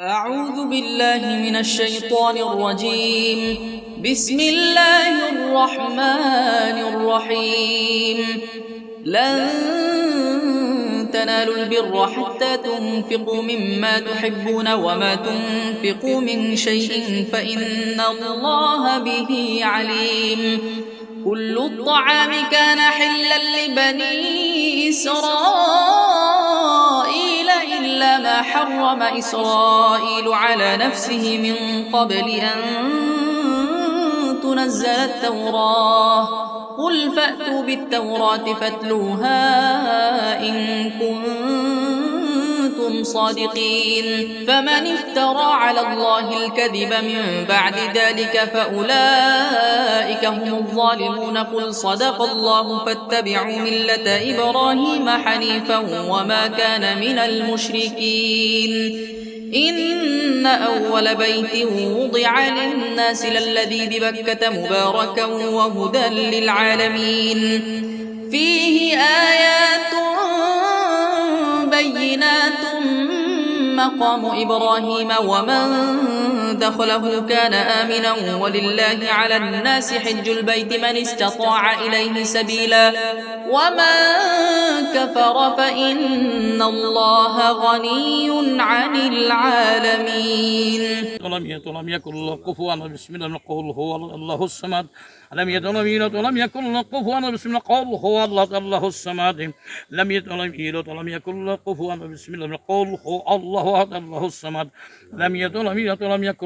أعوذ بالله من الشيطان الرجيم. بسم الله الرحمن الرحيم. لن تنالوا البر حتى تنفقوا مما تحبون وما تنفقوا من شيء فإن الله به عليم. كل الطعام كان حلا لبني إسرائيل. إلا ما حرم إسرائيل على نفسه من قبل أن تنزل التوراة. قل فأتوا بالتوراة فاتلوها إن كنتم صادقين. فمن افترى على الله الكذب من بعد ذلك فأولئك هم الظالمون. قل صدق الله فاتبعوا ملة إبراهيم حنيفا وما كان من المشركين. إن أول بيت وضع للناس للذي ببكة مباركا وهدى للعالمين. فيه آيات مقام إبراهيم ومن دخله كان آمنا ولله على الناس حج البيت من استطاع إليه سبيلا ومن كفر فإن الله غني عن العالمين ولم يكن ولم يكن له كفوا. بسم الله نقول هو الله الصمد لم يلد ولم يولد ولم يكن له كفوا. بسم الله نقول هو الله الله الصمد لم يلد ولم يولد ولم يكن له كفوا. بسم الله نقول هو الله الله الصمد لم يلد ولم يولد ولم يكن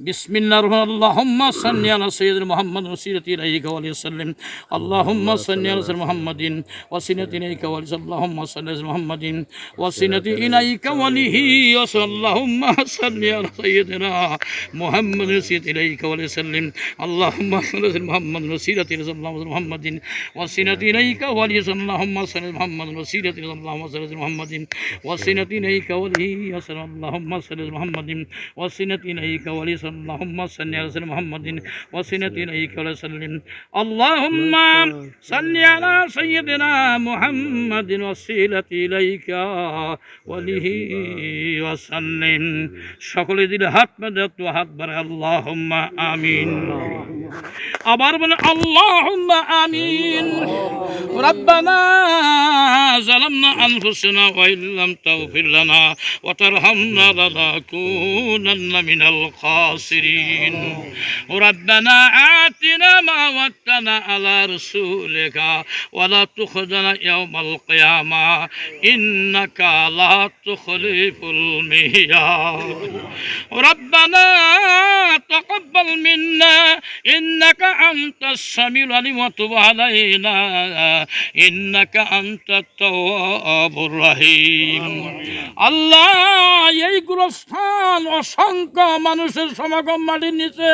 بسم الله اللهم صل على سيدنا محمد وسيلة إليك وسلم اللهم صل على سيدنا محمد وسيلة إليك وسلم اللهم صل على محمد وسيلة إليك وسلم اللهم صل على سيدنا محمد وسيلة إليك وسلم اللهم صل على محمد وسيلة إلى محمد وسيلة إليك وسلم اللهم صل على محمد وسيلة إلى اللهم صل على محمد وسيلة إليك وسلم اللهم صل على محمد وسيلة إليك وسلم اللهم صل على محمد وسنة إليك وسلم اللهم صل على سيدنا محمد وسيلة إليك وله وسلم شكل ذي الحق مدد وحق بر اللهم آمين আবার বলে اللهم آمين ربنا ظلمنا أنفسنا وإن لم تغفر لنا وترحمنا لنكونن من الخاسرين ربنا آتنا ما وعدتنا على رسولك ولا تخزنا يوم القيامة إنك لا تخلف الميعاد ربنا تقبل منا إنك أنت السميع العليم وتب علينا إنك أنت التواب الرحيم আল্লাহ এই গুরস্থান অসংখ্য মানুষের সমাগম মাটির নিচে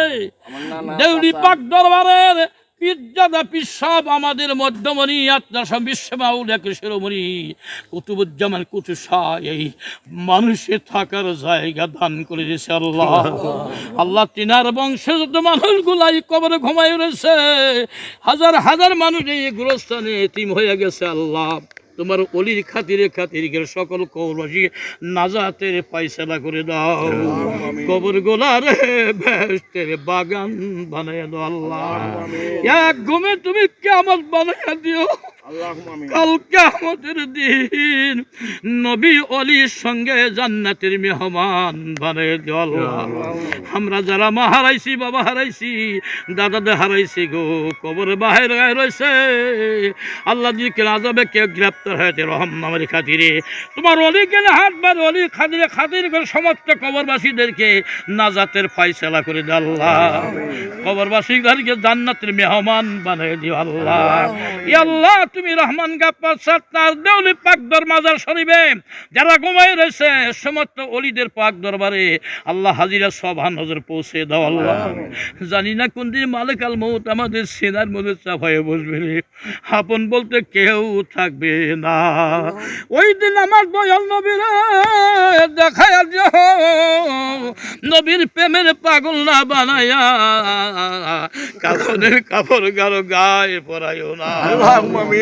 দেউলি পাক দরবারের পিজ্জাদা পিসাব আমাদের মধ্যমণি, আত্মা সব বিশ্বমাউল এক শিরোমণি। কুতুবুজ্জামান কুতু এই মানুষের থাকার জায়গা দান করে দিয়েছে আল্লাহ। আল্লাহ তিনার বংশে যত মানুষগুলাই কবরে ঘুমাই রয়েছে, হাজার হাজার মানুষ এই গুরস্থানে এতিম হয়ে গেছে আল্লাহ। তোমার অলির খাতিরে খাতির গেল সকল কৌরসী নাজাতের পায়সালা করে দাও। কবর গোলার বেস্টের বাগান বানায় দাও আল্লাহ। এক ঘুমে তুমি কেমন বানাইয়া দিও। কালকে আমাদের দিন নবী অলির সঙ্গে জান্নাতের মেহমান বানিয়ে দিও আল্লাহ। আমরা যারা মা হারাইছি বাবা হারাইছি দাদাদের হারাইছি গো কবরে বাহির গায়ে রয়েছে। আল্লাহ যদি কে আজাবে কেউ গ্রেপ্তার হয়েছে রহম নামের খাতিরে। তোমার অলি গেলে হাত বার অলি খাতিরে খাতির করে সমস্ত কবরবাসীদেরকে নাজাতের ফাইসলা করে দে আল্লাহ। কবরবাসীদেরকে জান্নাতের মেহমান বানিয়ে দিও আল্লাহ। আল্লাহ তুমি রহমান গাপ্পার সত্তার দেউলি পাক দরমাজার শরীফে যারা ঘুমাই রয়েছে সমস্ত অলিদের পাক দরবারে আল্লাহ হাজিরা সভান হজর পৌঁছে দাও আল্লাহ। জানি না কোন দিন মালিক আল মৌত আমাদের সেনার মধ্যে চাপায়ে বসবে আপন বলতে কেউ থাকবে না। ওই দিন আমার দয়াল নবীর দেখায় নবীর প্রেমের পাগল না বানায়া। কাফনের কাপড় গারো গায়ে পরায়ও না। اللهم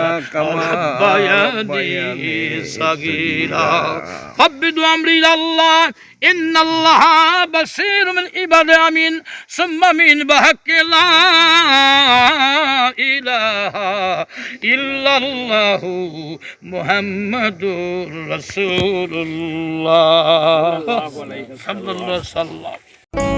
ربياني صغيرا فبد امري الى الله ان الله بصير من عباد امين ثم من بحق لا اله الا الله محمد رسول الله صلى الله عليه وسلم